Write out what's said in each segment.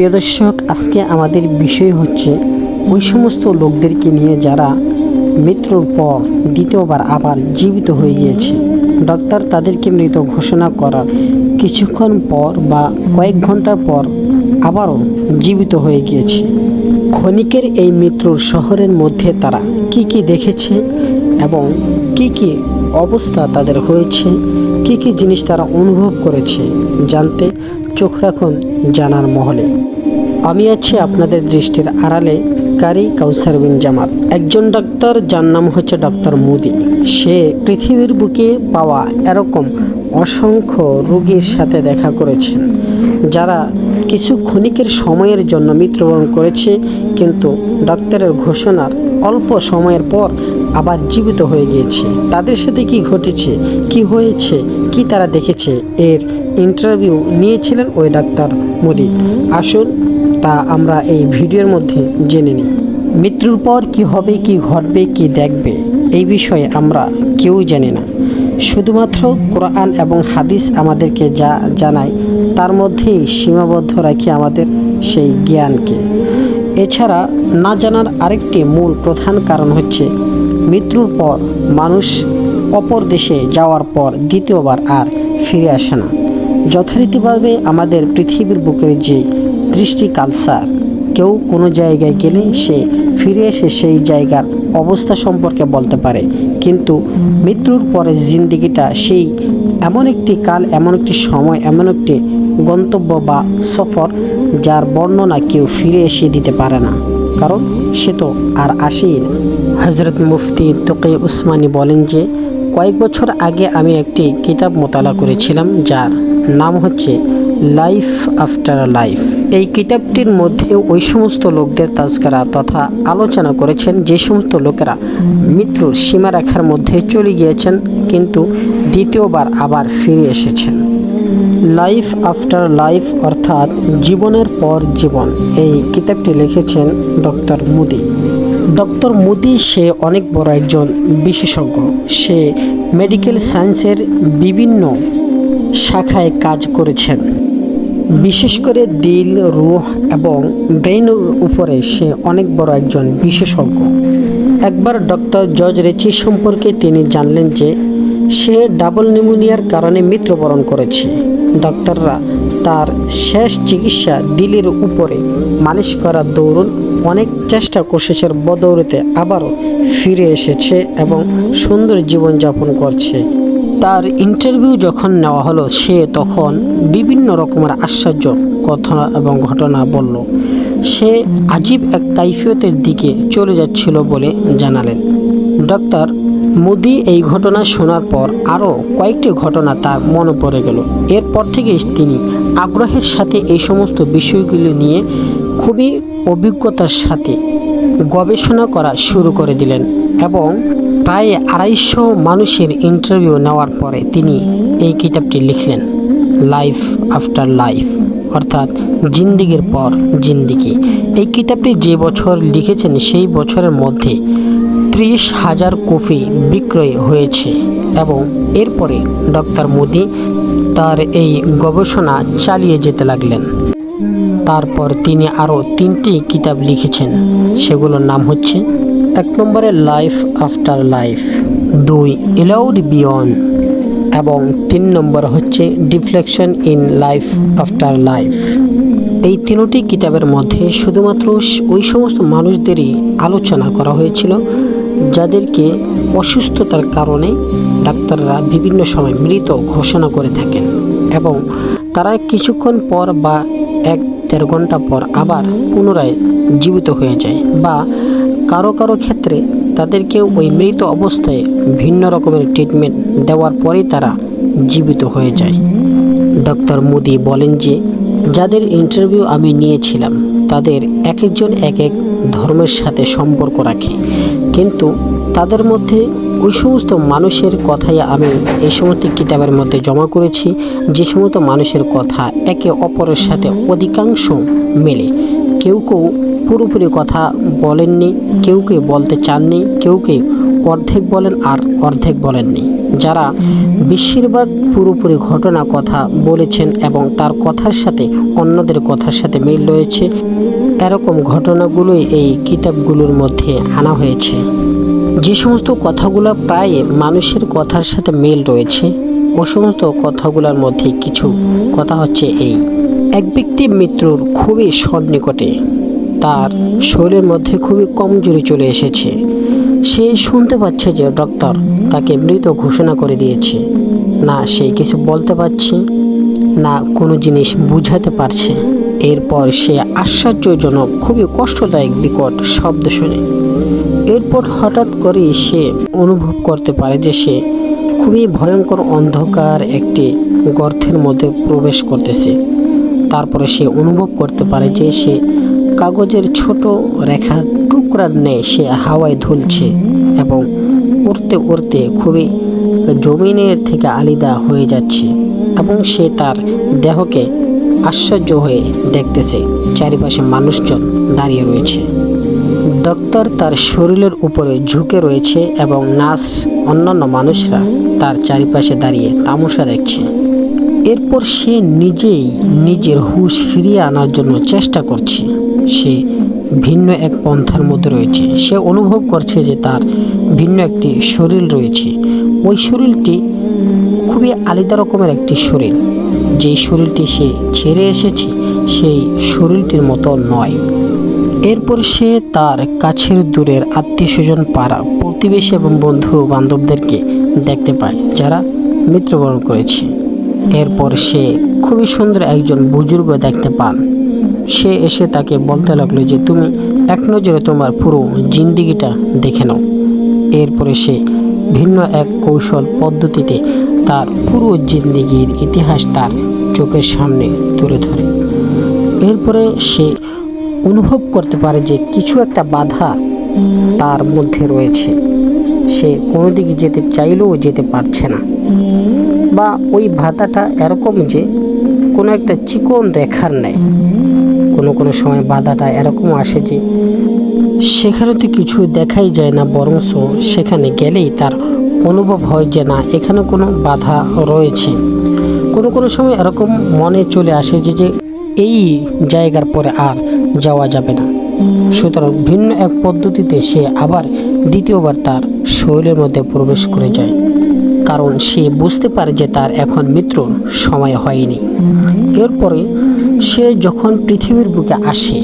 প্রিয় দর্শক, আজকে আমাদের বিষয় হচ্ছে ওই সমস্ত লোকদেরকে নিয়ে যারা মৃত্যুর পর দ্বিতীয়বার আবার জীবিত হয়ে গিয়েছে। ডক্টর তাদেরকে মৃত ঘোষণা করার কিছুক্ষণ পর বা কয়েক ঘণ্টা পর আবারও জীবিত হয়ে গিয়েছে। ক্ষণিকের এই মৃত্যুর শহরের মধ্যে তারা কি কি দেখেছে এবং কি কি অবস্থা তাদের হয়েছে কি কি জিনিস তারা অনুভব করেছে জানতে চোখ রাখুন জানার মহলে। আমি আছি আপনাদের দৃষ্টির আড়ালে কারি কাউসার বিন জামাত। একজন ডাক্তার যার নাম হচ্ছে ডাক্তার মোদি। সে পৃথিবীর বুকে পাওয়া এরকম অসংখ্য রোগীর সাথে দেখা করেছেন, যারা কিছু ক্ষণিকের সময়ের জন্য মৃত্যুবরণ করেছে, কিন্তু ডাক্তারের ঘোষণার অল্প সময়ের পর আবার জীবিত হয়ে গিয়েছে। তাদের সাথে কি ঘটেছে? কি হয়েছে? কি তারা দেখেছে? এর ইন্টারভিউ নিয়েছিলেন ওই ডাক্তার মোদি আসুন, তা আমরা এই ভিডিওর মধ্যে জেনে নিই। মৃত্যুর পর কি হবে, কি ঘটবে, কি দেখবে, এই বিষয়ে আমরা কেউ জানি না। শুধুমাত্র কোরআন এবং হাদিস আমাদেরকে যা জানায়, তার মধ্যেই সীমাবদ্ধ রাখি আমাদের সেই জ্ঞানকে। এছাড়া না জানার আরেকটি মূল প্রধান কারণ হচ্ছে মৃত্যুর পর মানুষ অপর দেশে যাওয়ার পর দ্বিতীয়বার আর ফিরে আসে না। যথারীতিভাবে আমাদের পৃথিবীর বুকের যে দৃষ্টি কালচার কেউ কোনো জায়গায় গেলে সে ফিরে এসে সেই জায়গার অবস্থা সম্পর্কে বলতে পারে। কিন্তু মৃত্যুর পরে জিন্দিগিটা সেই এমন একটি কাল, এমন একটি সময়, এমন একটি গন্তব্য বা সফর যার বর্ণনা কেউ ফিরে এসে দিতে পারে না। কারণ সে তো আর আসেই না। হজরত মুফতি তোকে উসমানী বলেন যে, কয়েক বছর আগে আমি একটি কিতাব মোতালা করেছিলাম যার নাম হচ্ছে লাইফ আফটার লাইফ। এই কিতাবটির মধ্যে ওই সমস্ত লোকদের তাজকারা তথা আলোচনা করেছেন যে সমস্ত লোকেরা মৃত্যুর সীমারেখার মধ্যে চলে গিয়েছেন, কিন্তু দ্বিতীয়বার আবার ফিরে এসেছেন। লাইফ আফটার লাইফ অর্থাৎ জীবনের পর জীবন। এই কিতাবটি লিখেছেন ডক্টর মুদি। ডক্টর মুদি সে অনেক বড় একজন বিশেষজ্ঞ। সে মেডিকেল সায়েন্সের বিভিন্ন শাখায় কাজ করেছেন। বিশেষ করে দিল, রুহ এবং ব্রেনের উপরে সে অনেক বড় একজন বিশেষজ্ঞ। একবার ডক্টর জর্জ রেচি সম্পর্কে তিনি জানলেন যে সে ডাবল নিউমোনিয়ার কারণে মৃত্যুবরণ করেছে। ডাক্তাররা তার শেষ চিকিৎসা দিলের উপরে মালিশ করার দৌড়ুন অনেক চেষ্টা কোশিসের বদৌলতে আবারও ফিরে এসেছে এবং সুন্দর জীবনযাপন করছে। তার ইন্টারভিউ যখন নেওয়া হলো, সে তখন বিভিন্ন রকমের আশ্চর্য কথা এবং ঘটনা বলল। সে আজীব এক কাইফিয়তের দিকে চলে যাচ্ছিল বলে জানালেন। ডক্টর মোদি এই ঘটনা শোনার পর আরও কয়েকটি ঘটনা তার মনে পড়ে গেল। এরপর থেকে তিনি আগ্রহের সাথে এই সমস্ত বিষয়গুলি নিয়ে খুবই অভিজ্ঞতার সাথে গবেষণা করা শুরু করে দিলেন এবং প্রায় আড়াইশো মানুষের ইন্টারভিউ নেওয়ার পরে তিনি এই কিতাবটি লিখলেন লাইফ আফটার লাইফ অর্থাৎ জিন্দিগির পর জিন্দিগি। এই কিতাবটি যে বছর লিখেছেন, সেই বছরের মধ্যে ত্রিশ হাজার কপি বিক্রয় হয়েছে এবং এরপরে ডক্টর মোদি তার এই গবেষণা চালিয়ে যেতে লাগলেন। তারপর তিনি আরও তিনটি কিতাব লিখেছেন। সেগুলোর নাম হচ্ছে এক নম্বরে লাইফ আফটার লাইফ, দুই এলাউড বিয়ন্ড এবং তিন নম্বর হচ্ছে deflection in life after life. এই তিনটি কিতাবের মধ্যে শুধুমাত্র ওই সমস্ত মানুষদেরই আলোচনা করা হয়েছিল। যাদেরকে অসুস্থতার কারণে ডাক্তাররা বিভিন্ন সময় মৃত ঘোষণা করে থাকেন এবং তারা কিছুক্ষণ পর বা এক দেড় ঘণ্টা পর আবার পুনরায় জীবিত হয়ে যায় বা কারও কারও ক্ষেত্রে তাদেরকে ওই মৃত অবস্থায় ভিন্ন রকমের ট্রিটমেন্ট দেওয়ার পরেই তারা জীবিত হয়ে যায়। ডক্টর মোদি বলেন যে, যাদের ইন্টারভিউ আমি নিয়েছিলাম, তাদের এক একজন এক এক ধর্মের সাথে সম্পর্ক রাখে। কিন্তু তাদের মধ্যে ওই সমস্ত মানুষের কথাই আমি এই সমস্ত কিতাবের মধ্যে জমা করেছি। যে সমস্ত মানুষের কথা একে অপরের সাথে অধিকাংশ মেলে। কেউ কেউ পুরোপুরি কথা বলেননি, কেউ কেউ বলতে চাননি, কেউ কেউ অর্ধেক বলেন আর অর্ধেক বলেননি। যারা বেশিরভাগ পুরোপুরি ঘটনা কথা বলেছেন এবং তার কথার সাথে অন্যদের কথার সাথে মিল রয়েছে। এরকম ঘটনাগুলোই এই কিতাবগুলোর মধ্যে আনা হয়েছে। যে সমস্ত কথাগুলো প্রায় মানুষের কথার সাথে মিল রয়েছে, ও সমস্ত কথাগুলোর মধ্যে কিছু কথা হচ্ছে এই। এক ব্যক্তি মৃত্যুর খুবই সন্নিকটে তার শরীরের মধ্যে খুবই কমজোরি চলে এসেছে। সে শুনতে পাচ্ছে যে ডক্টর তাকে মৃত ঘোষণা করে দিয়েছে। না, সে কিছু বলতে পারছে, না কোনো জিনিস বুঝাতে পারছে। এরপর সে আশ্চর্যজনক, খুবই কষ্টদায়ক বিকট শব্দ শুনে। এরপর হঠাৎ করে সে অনুভব করতে পারে যে সে খুবই ভয়ঙ্কর অন্ধকার একটি গর্তের মধ্যে প্রবেশ করতেছে। তারপরে সে অনুভব করতে পারে যে সে কাগজের ছোট রেখা টুকরার নেই সে হাওয়ায় ধুলছে এবং উড়তে উড়তে খুবই জমিনের থেকে আলাদা হয়ে যাচ্ছে এবং সে তার দেহকে আশ্চর্য হয়ে দেখতেছে চারিপাশে মানুষজন দাঁড়িয়ে রয়েছে। ডক্টর তার শরীরের উপরে ঝুঁকে রয়েছে এবং নার্স, অন্যান্য মানুষরা তার চারিপাশে দাঁড়িয়ে তামাশা দেখছে। এরপর সে নিজেই নিজের হুঁশ ফিরিয়ে আনার জন্য চেষ্টা করছে। সে ভিন্ন এক পন্থার মধ্যে রয়েছে। সে অনুভব করছে যে তার ভিন্ন একটি শরীর রয়েছে। ওই শরীরটি খুবই আলাদা রকমের একটি শরীর। যেই শরীরটি সে ছেড়ে এসেছে, সেই শরীরটির মতো নয়। এরপর সে তার কাছের দূরের আত্মীয় স্বজন পাড়া প্রতিবেশী এবং বন্ধু বান্ধবদেরকে দেখতে পায়, যারা মৃত্যুবরণ করেছে। এরপর সে খুবই সুন্দর একজন বুজুর্গ দেখতে পান। সে এসে তাকে বলতে লাগল যে, তুমি এক নজরে তোমার পুরো জিন্দিগিটা দেখে নাও। এরপরে সে ভিন্ন এক কৌশল পদ্ধতিতে তার পুরো জিন্দিগির ইতিহাস তার চোখের সামনে তুলে ধরে। এরপরে সে অনুভব করতে পারে যে কিছু একটা বাধা তার মধ্যে রয়েছে। সে কোনো দিকে যেতে চাইলেও যেতে পারছে না। বা ওই বাধাটা এরকম যে কোনো একটা চিকন রেখার নেয় কোনো কোনো সময় বাধাটা এরকম আসে যে সেখানে তো কিছু দেখাই যায় না, বরংস সেখানে গেলেই তার অনুভব হয় যে না, এখানে কোনো বাধা রয়েছে। কোনো কোনো সময় এরকম মনে চলে আসে যে যে এই জায়গার পরে আর যাওয়া যাবে না। সুতরাং ভিন্ন এক পদ্ধতিতে সে আবার দ্বিতীয়বার তার শরীরের মধ্যে প্রবেশ করে যায়। কারণ সে বুঝতে পারে যে তার এখন মৃত্যুর সময় হয়নি। এরপরে সে যখন পৃথিবীর বুকে আসে,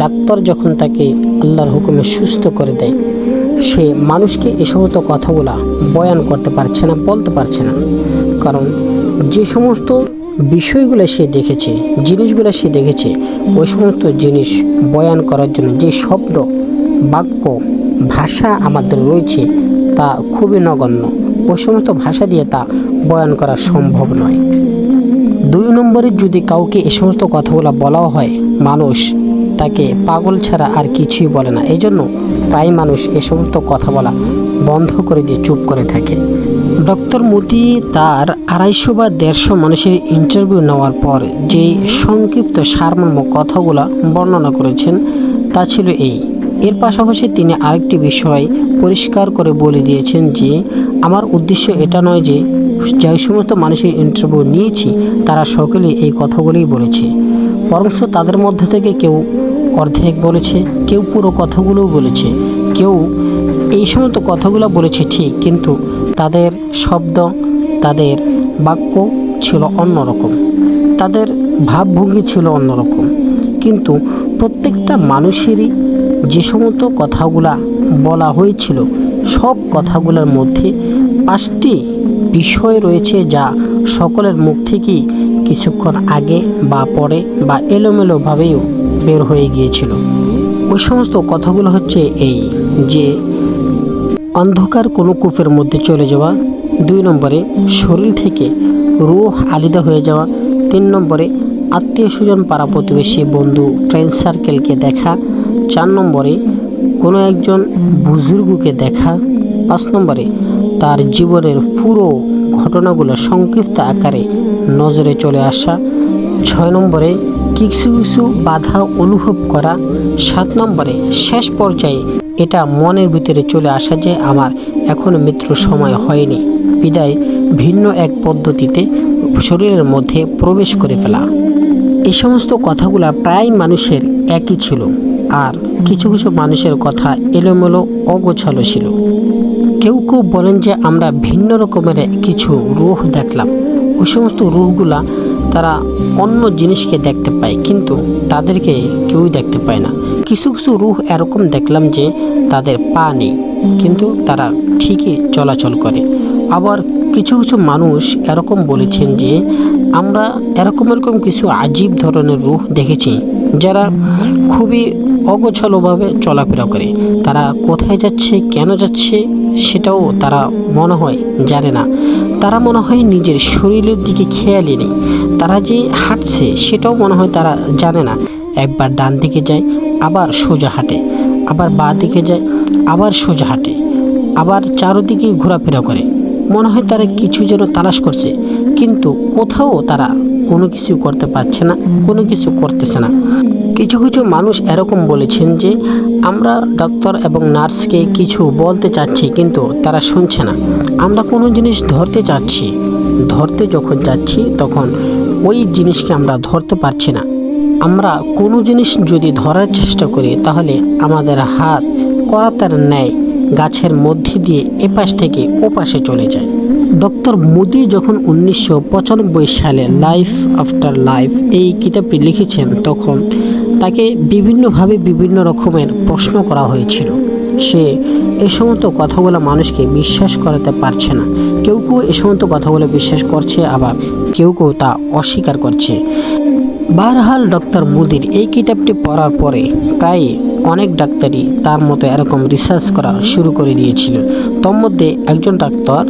ডাক্তার যখন তাকে আল্লাহর হুকুমে সুস্থ করে দেয়, সে মানুষকে এ সমস্ত কথাগুলা বয়ান করতে পারছে না, বলতে পারছে না। কারণ যে সমস্ত বিষয়গুলো সে দেখেছে, জিনিসগুলো সে দেখেছে, ওই সমস্ত জিনিস বয়ান করার জন্য যে শব্দ, বাক্য, ভাষা আমাদের রয়েছে তা খুবই নগণ্য। ওই সমস্ত ভাষা দিয়ে তা বয়ান করা সম্ভব নয়। দুই নম্বরে যদি কাউকে এ সমস্ত কথাগুলো বলাও হয়, মানুষ তাকে পাগল ছাড়া আর কিছুই বলে না। এই জন্য প্রায় মানুষ এ সমস্ত কথা বলা বন্ধ করে দিয়ে চুপ করে থাকে। ডক্টর মোদি তার আড়াইশো বা দেড়শো মানুষের ইন্টারভিউ নেওয়ার পর যে সংক্ষিপ্ত সারমর্ম কথাগুলো বর্ণনা করেছেন, তা ছিল এই। এর পাশাপাশি তিনি আরেকটি বিষয় পরিষ্কার করে বলে দিয়েছেন যে, আমার উদ্দেশ্য এটা নয় যে যে সমস্ত মানুষের ইন্টারভিউ নিয়েছি, তারা সকলে এই কথাগুলোই বলেছে। বরঞ্চ তাদের মধ্যে থেকে কেউ অর্ধেক বলেছে, কেউ পুরো কথাগুলোও বলেছে। কেউ এই সমস্ত কথাগুলো বলেছে ঠিক, কিন্তু তাদের শব্দ, তাদের বাক্য ছিল অন্যরকম। তাদের ভাবভঙ্গি ছিল অন্যরকম। কিন্তু প্রত্যেকটা মানুষেরই যে সমস্ত কথাগুলা বলা হয়েছিল, সব কথাগুলোর মধ্যে পাঁচটি বিষয় রয়েছে যা সকলের মুখ থেকেই কিছুক্ষণ আগে বা পরে বা এলোমেলোভাবেও বের হয়ে গিয়েছিল। ওই সমস্ত কথাগুলো হচ্ছে এই যে অন্ধকার কোনো কূপের মধ্যে চলে যাওয়া, দুই নম্বরে শরীর থেকে রুহ আলাদা হয়ে যাওয়া, তিন নম্বরে আত্মীয় স্বজন পাড়া প্রতিবেশী বন্ধু ফ্রেন্ড সার্কেলকে দেখা, চার নম্বরে কোনো একজন বুজুর্গকে দেখা, পাঁচ নম্বরে তার জীবনের পুরো ঘটনাগুলো সংক্ষিপ্ত আকারে নজরে চলে আসা ছয় নম্বরে কিছু কিছু বাধা অনুভব করা, সাত নম্বরে শেষ পর্যায়ে এটা মনের ভিতরে চলে আসা যে আমার এখনও মৃত্যুর সময় হয়নি। বিদায়, ভিন্ন এক পদ্ধতিতে শরীরের মধ্যে প্রবেশ করে ফেলা। এই সমস্ত কথাগুলা প্রায় মানুষের একই ছিল আর কিছু কিছু মানুষের কথা এলোমেলো অগোছালো ছিল। কেউ কেউ বলেন যে আমরা ভিন্ন রকমের কিছু রূহ দেখলাম। ওই সমস্ত রূহগুলা তারা অন্য জিনিসকে দেখতে পায়, কিন্তু তাদেরকে কেউই দেখতে পায় না। কিছু কিছু রুহ এরকম দেখলাম যে তাদের পা নেই, কিন্তু তারা ঠিকই চলাচল করে। আবার কিছু কিছু মানুষ এরকম বলেছেন যে, আমরা এরকম এরকম কিছু আজীব ধরনের রুহ দেখেছি, যারা খুবই অগোছালোভাবে চলাফেরা করে। তারা কোথায় যাচ্ছে, কেন যাচ্ছে সেটাও তারা মনে হয় জানে না। তারা মনে হয় নিজের শরীরের দিকে খেয়ালই নেই। তারা যে হাঁটছে সেটাও মনে হয় তারা জানে না। একবার ডান দিকে যায়, আবার সোজা হাঁটে। আবার বাঁ দিকে যায়, আবার সোজা হাঁটে। আবার চারোদিকে ঘোরাফেরা করে। মনে হয় তারা কিছু যেন তালাশ করছে। কিন্তু কোথাও তারা কোনো কিছু করতে পারছে না, কোনো কিছু করতেছে না। কিছু কিছু মানুষ এরকম বলেছেন যে, আমরা ডক্টর এবং নার্সকে কিছু বলতে চাচ্ছি, কিন্তু তারা শুনছে না। আমরা কোনো জিনিস ধরতে চাচ্ছি, ধরতে যখন যাচ্ছি, তখন ওই জিনিসকে আমরা ধরতে পারছি না। আমরা কোনো জিনিস যদি ধরার চেষ্টা করি, তাহলে আমাদের হাত করাতার ন্যায় গাছের মধ্যে দিয়ে এপাশ থেকে ওপাশে চলে যায়। ডক্টর মোদি যখন উনিশশো পঁচানব্বই সালে লাইফ আফটার লাইফ এই কিতাবটি লিখেছেন, তখন তাকে বিভিন্নভাবে বিভিন্ন রকমের প্রশ্ন করা হয়েছিল। সে এ সমস্ত কথাগুলো মানুষকে বিশ্বাস করাতে পারছে না। কেউ কেউ এ সমস্ত কথাগুলো বিশ্বাস করছে, আবার কেউ কেউ তা অস্বীকার করছে। বারহাল ডক্টর মুদির এই কিতাবটি পড়ার পরে প্রায় অনেক ডাক্তারই তার মতো এরকম রিসার্চ করা শুরু করে দিয়েছিল। তোর মধ্যে একজন ডাক্তার,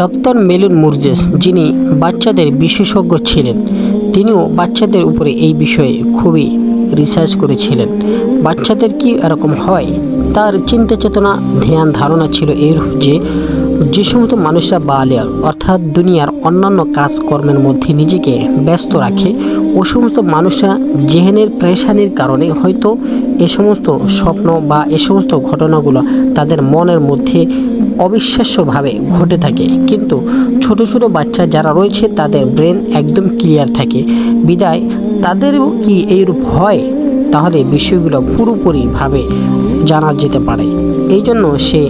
ডক্টর মেলুন মুরজেস, যিনি বাচ্চাদের বিশেষজ্ঞ ছিলেন, তিনিও বাচ্চাদের উপরে এই বিষয়ে খুবই রিসার্চ করেছিলেন। বাচ্চাদের কি এরকম হয়? তার চিন্তা চেতনা, ধ্যান ধারণা ছিল এর যে যে সমস্ত মানুষরা বালিয়া অর্থাৎ দুনিয়ার অন্যান্য কাজকর্মের মধ্যে নিজেকে ব্যস্ত রাখে, ও সমস্ত মানুষরা জেহেনের প্রেশানির কারণে হয়তো এ সমস্ত স্বপ্ন বা এ সমস্ত ঘটনাগুলো তাদের মনের মধ্যে অবিশ্বাস্যভাবে ঘটে থাকে। কিন্তু ছোট ছোট বাচ্চা যারা রয়েছে, তাদের ব্রেন একদম ক্লিয়ার থাকে। বিদায় তাদেরও কি এইরূপ হয়? তাহলে বিষয়গুলো পুরোপুরিভাবে জানা যেতে পারে। এই জন্য সে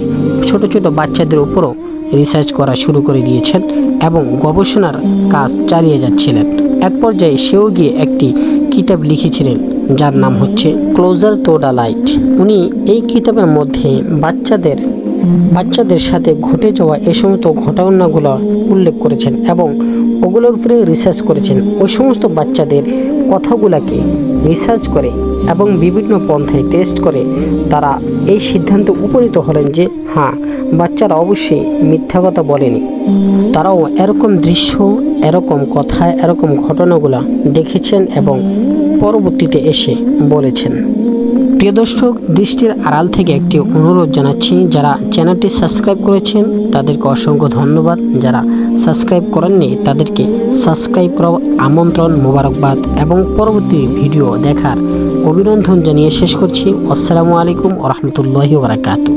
ছোট ছোট বাচ্চাদের উপরও রিসার্চ করা শুরু করে দিয়েছেন এবং গবেষণার কাজ চালিয়ে যাচ্ছিলেন। এক পর্যায়ে সেও গিয়ে একটি কিতাব লিখেছিলেন, যার নাম হচ্ছে ক্লোজার দ্য লাইট উনি এই কিতাবের মধ্যে বাচ্চাদের বাচ্চাদের সাথে ঘটে যাওয়া এ সমস্ত ঘটনাগুলো উল্লেখ করেছেন এবং ওগুলোর উপরে রিসার্চ করেছেন। ওই সমস্ত বাচ্চাদের কথাগুলোকে রিসার্চ করে এবং বিভিন্ন পন্থায় টেস্ট করে তারা এই সিদ্ধান্তে উপনীত হলেন যে হ্যাঁ বাচ্চারা অবশ্যই মিথ্যা কথা বলেনি। তারাও এরকম দৃশ্য, এরকম কথা, এরকম ঘটনাগুলো দেখেছেন এবং পরবর্তীতে এসে বলেছেন। প্রিয় দর্শক, দৃষ্টির আড়াল থেকে একটি অনুরোধ জানাচ্ছি, যারা চ্যানেলটি সাবস্ক্রাইব করেছেন, তাদেরকে অসংখ্য ধন্যবাদ। যারা সাবস্ক্রাইব করেননি, তাদেরকে সাবস্ক্রাইব করা, আমন্ত্রণ মোবারকবাদ এবং পরবর্তী ভিডিও দেখার অভিনন্দন জানিয়ে শেষ করছি। আসসালামু আলাইকুম রহমতুল্লাহি বারাকাতু